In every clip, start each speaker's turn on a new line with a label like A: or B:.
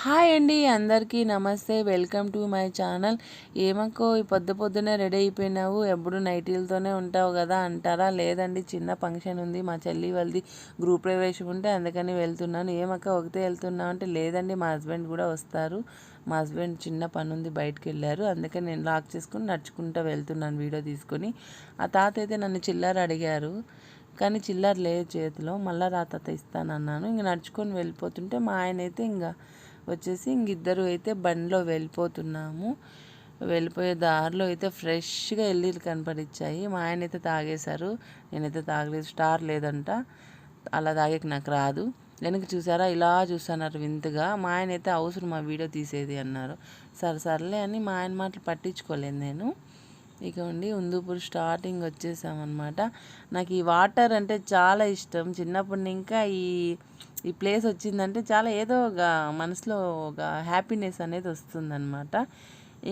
A: Hi అండి అందరికీ నమస్తే. Welcome to my channel. ఏమక్కో ఈ పొద్దు పొద్దునే రెడీ అయిపోయినావు. ఎప్పుడు నైటీలతోనే ఉంటావు కదా అంటారా? లేదండి చిన్న ఫంక్షన్ ఉంది. మా చెల్లి వాళ్ళది గ్రూప్ ప్రవేశం ఉంటే అందుకని వెళ్తున్నాను. ఏమక్క ఒకతే వెళ్తున్నావు అంటే లేదండి మా హస్బెండ్ కూడా వస్తారు. మా హస్బెండ్ చిన్న పని ఉంది బయటకు వెళ్ళారు అందుకని నేను లాక్ చేసుకుని నడుచుకుంటూ వెళ్తున్నాను వీడియో తీసుకొని. ఆ తాత అయితే నన్ను చిల్లర అడిగారు. కానీ చిల్లర లేదు చేతిలో. మళ్ళీ రాత ఇస్తానన్నాను. ఇంక నడుచుకొని వెళ్ళిపోతుంటే మా ఆయన అయితే ఇంకా వచ్చేసి ఇంకిద్దరు అయితే బండిలో వెళ్ళిపోతున్నాము. వెళ్ళిపోయే దారిలో అయితే ఫ్రెష్గా ఎల్లీలు కనపడిచ్చాయి. మా ఆయన అయితే తాగేశారు. నేనైతే తాగలేదు. స్టార్ లేదంట. అలా తాగేకి నాకు రాదు. వెనక చూసారా? ఇలా చూస్తున్నారు వింతగా మా ఆయన అయితే అవసరం మా వీడియో తీసేది అన్నారు. సరే సర్లే అని మా ఆయన మాటలు పట్టించుకోలేదు నేను. ఇక ఉండి ఉందుపూర్ స్టార్టింగ్ వచ్చేసామన్నమాట. నాకు ఈ వాటర్ అంటే చాలా ఇష్టం. చిన్నప్పుడు ఇంకా ఈ ఈ ప్లేస్ వచ్చిందంటే చాలా ఏదో ఒక మనసులో ఒక హ్యాపీనెస్ అనేది వస్తుందన్నమాట.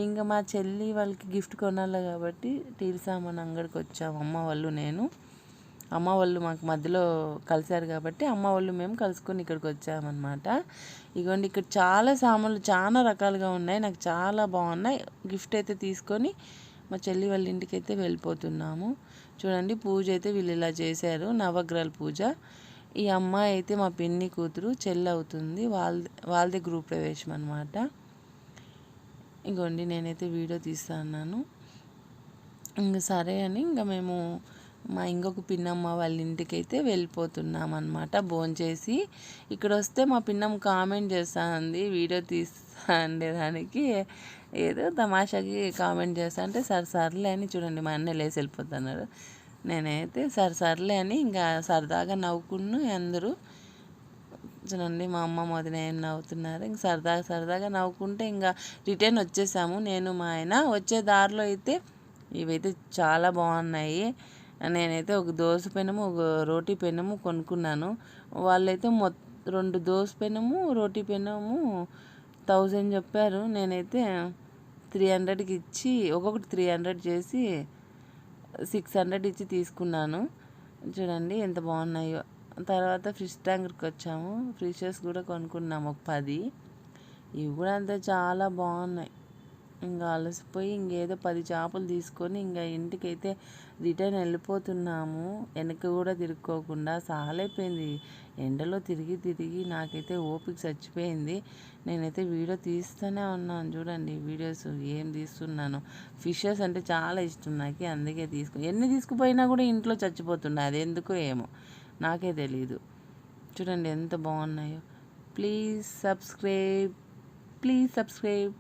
A: ఇంకా మా చెల్లి వాళ్ళకి గిఫ్ట్ కొనాలి కాబట్టి టీల్ సామాన్ అంగడికి వచ్చాము. అమ్మ వాళ్ళు నేను. అమ్మ వాళ్ళు మాకు మధ్యలో కలిశారు కాబట్టి అమ్మ వాళ్ళు మేము కలుసుకొని ఇక్కడికి వచ్చామన్నమాట. ఇగోండి ఇక్కడ చాలా సామాన్లు చాలా రకాలుగా ఉన్నాయి. నాకు చాలా బాగున్నాయి. గిఫ్ట్ అయితే తీసుకొని మా చెల్లి వాళ్ళ ఇంటికి అయితే వెళ్ళిపోతున్నాము. చూడండి పూజ అయితే వీళ్ళు ఇలా చేశారు. నవగ్రహాల పూజ. ఈ అమ్మాయి అయితే మా పిన్ని కూతురు చెల్లి అవుతుంది. వాళ్ళ వాళ్ళదే గ్రూప్ ప్రవేశం అనమాట ఇంకోండి నేనైతే వీడియో తీస్తున్నాను ఇంక సరే అని ఇంకా మేము మా ఇంకొక పిన్నమ్మ వాళ్ళ ఇంటికి అయితే వెళ్ళిపోతున్నాం అనమాట భోంచేసి ఇక్కడ వస్తే మా పిన్నమ్మ కామెంట్ చేస్తా ఉంది వీడియో తీస్తా దానికి ఏదో తమాషాకి కామెంట్ చేస్తా అంటే సరే సర్లే అని చూడండి మా అన్న లేసి వెళ్ళిపోతున్నారు నేనైతే సరే సర్లే అని ఇంకా సరదాగా నవ్వుకున్ను అందరూ చూడండి మా అమ్మ మొదలు ఏం నవ్వుతున్నారు. ఇంక సరదాగా సరదాగా నవ్వుకుంటే ఇంకా రిటర్న్ వచ్చేసాము. నేను మా ఆయన వచ్చే దారిలో అయితే ఇవైతే చాలా బాగున్నాయి. నేనైతే ఒక దోశ పెనము ఒక రోటీ పెనము కొనుక్కున్నాను. వాళ్ళైతే మొ రెండు దోశ పెనము రోటీ పెనము థౌజండ్ చెప్పారు. నేనైతే త్రీ హండ్రెడ్కి ఇచ్చి ఒక్కొక్కటి త్రీ హండ్రెడ్ చేసి సిక్స్ హండ్రెడ్ ఇచ్చి తీసుకున్నాను. చూడండి ఎంత బాగున్నాయో. తర్వాత ఫ్రిష్ ట్యాంకర్కి వచ్చాము. ఫ్రిషెస్ కూడా కొనుక్కున్నాము ఒక పది. ఇవి కూడా అంతే చాలా బాగున్నాయి. ఇంకా అలసిపోయి ఇంకేదో పది చేపలు తీసుకొని ఇంకా ఇంటికైతే రిటర్న్ వెళ్ళిపోతున్నాము. వెనక కూడా తిరుక్కోకుండా సాలైపోయింది ఎండలో తిరిగి తిరిగి నాకైతే ఓపిక చచ్చిపోయింది. నేనైతే వీడియో తీస్తూనే ఉన్నాను. చూడండి వీడియోస్ ఏం తీస్తున్నాను. ఫిషెస్ అంటే చాలా ఇష్టం నాకు. అందుకే తీసుకు ఎన్ని తీసుకుపోయినా కూడా ఇంట్లో చచ్చిపోతుండే. అది ఎందుకో ఏమో. నాకే తెలీదు. చూడండి ఎంత బాగున్నాయో. Please subscribe please subscribe.